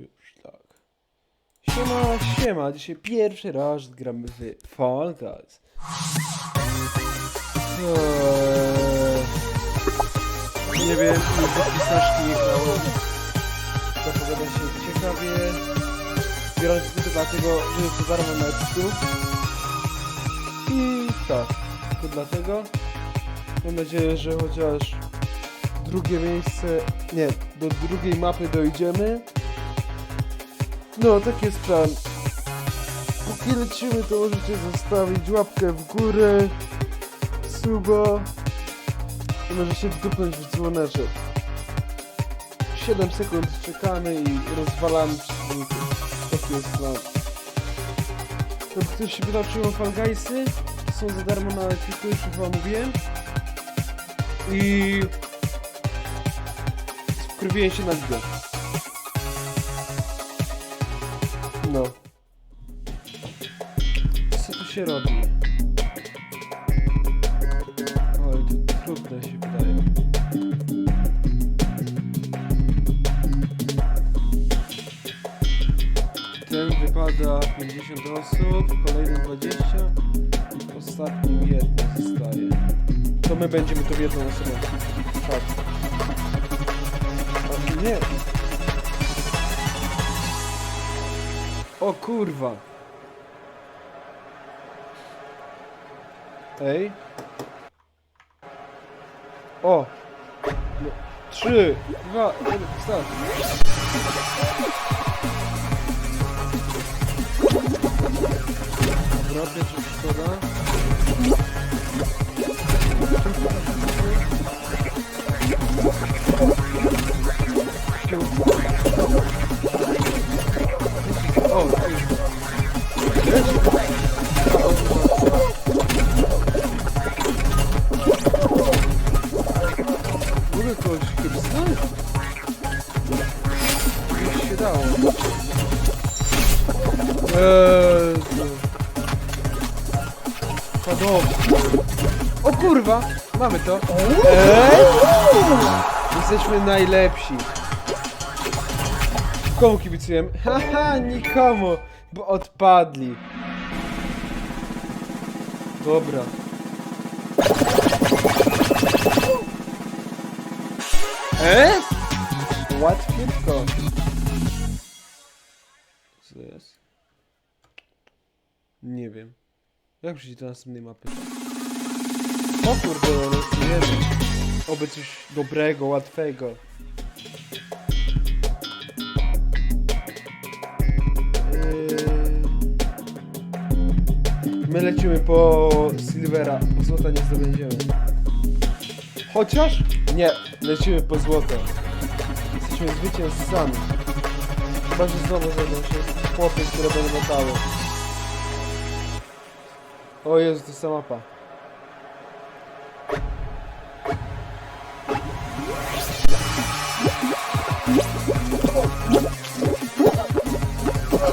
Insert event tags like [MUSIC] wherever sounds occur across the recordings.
Już tak. Siema, siema. Dzisiaj pierwszy raz gramy w Fall Guys. Eee, nie wiem, już zapisaszki nie grałem. Zapowiada się ciekawie. Się tylko dlatego, że jest to darmo na. I tak, tylko dlatego. Mam nadzieję, że chociaż drugie miejsce, nie, do drugiej mapy dojdziemy. No, taki jest plan. Póki lecimy, to możecie zostawić łapkę w górę, suba i możecie wdupnąć w dzwoneczek. 7 sekund czekamy i rozwalamy przeciwników. Taki jest plan. To ktoś się pytał, czy mam? Są za darmo na Epiku, już chyba mówiłem. I... Wkurwiłem się na ligę. No. Co tu się robi? O, to trudne się wydaje. Ten wypada 50 osób, kolejny 20 i ostatnim jedno zostaje. To my będziemy to w jedną osobą. Tak. A nie. O kurwa. Ej. O. No. Trzy, dwa, jeden, start. Dobra, pierwsza szkoda. Mogę kogoś kiedyś Gdzieś się dało. Jezu. Podobnie. O kurwa! Mamy to. Eee? Jesteśmy najlepsi. Komu kibicujemy? [LAUGHS] Haha, nikomu, bo odpadli. Dobra. E? Łatwiutko. Co jest? Nie wiem. Jak przyjść do następnej mapy? O kurde, losujemy. Oby coś dobrego, łatwego. My lecimy po Silvera, po złota nie zdobędziemy. Chociaż? Nie, lecimy po złoto. Jesteśmy zwycięzcami. Chyba, że znowu znajdą się chłopy, które będą latały. O Jezu, to ta mapa.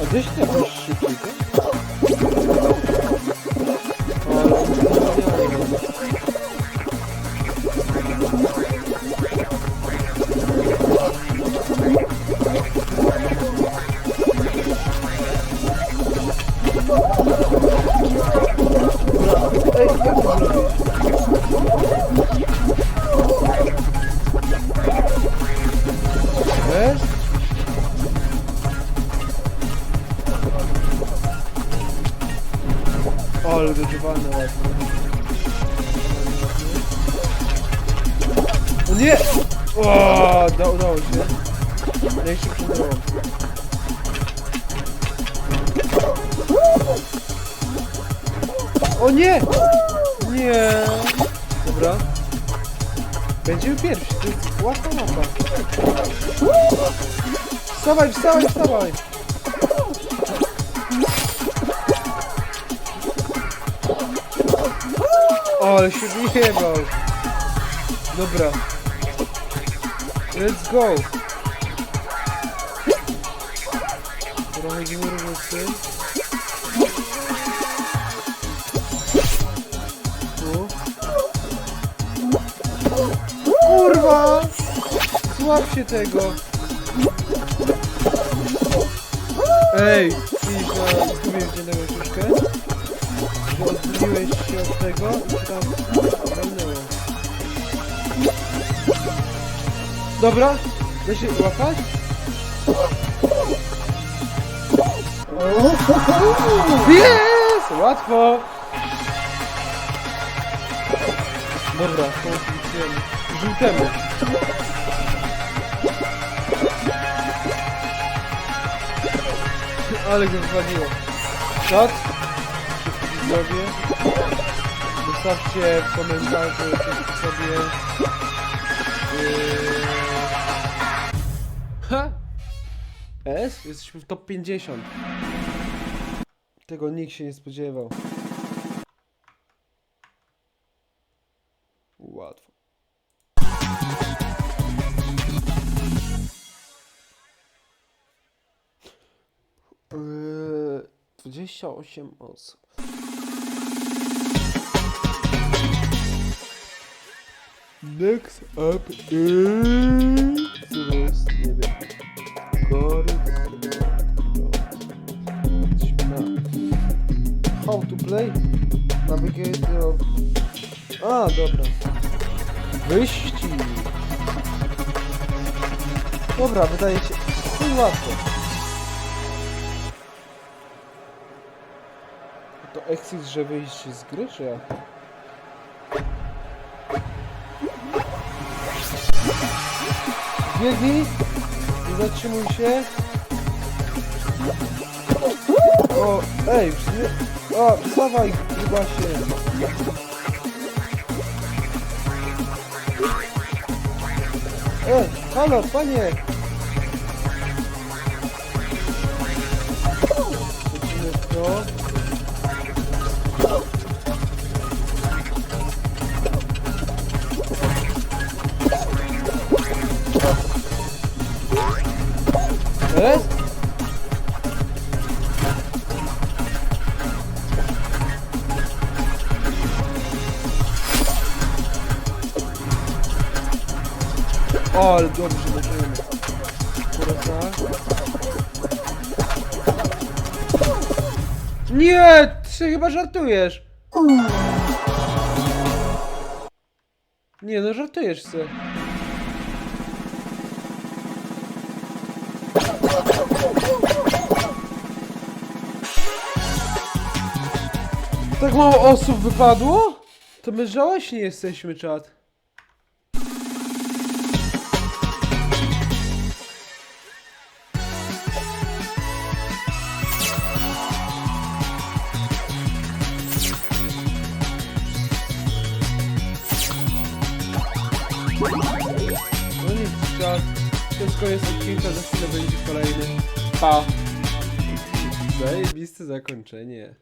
A gdzieś ty nie! O, da, udało się. Się przydało. O nie! Nie! Dobra. Będziemy pierwsi, to jest łatwa mapa. Wstawaj, wstawaj, wstawaj! O, ale się wyjebał. Dobra. Let's go. Trochę gimurwysy. Tu. Kurwa! Złap się tego! Ej, widzisz na widzianego książkę? Że odbiłeś się od tego i tam walnęło. Dobra, da się łapać? Jest! Łatwo! Dobra, to wróciłem. Żółtemu. Ale go wywaliło. Czat? Widzowie. Zostawcie w komentarzu coś sobie. Yy... S? Jesteśmy w top 50. Tego nikt się nie spodziewał. Łatwo. Yy, 28 osób. Next up is... Nie wiem. How to play? Navigator of... A, dobra. Wyścig. Dobra, wydaje się... To łatwo. To exit, że wyjść z gry, czy jak? Biegnij! Nie zatrzymuj się! O, ej, nie... O, wstawaj, chyba się! E, halo, panie! O, ale dobrze będziemy. Teraz. Nie! Ty chyba żartujesz. Nie, no żartujesz se. Tak mało osób wypadło? To my żałośni jesteśmy, czat. No nic, czat. Wszystko jest odcinka, za chwilę będzie kolejny. Pa! Zajebiste zakończenie.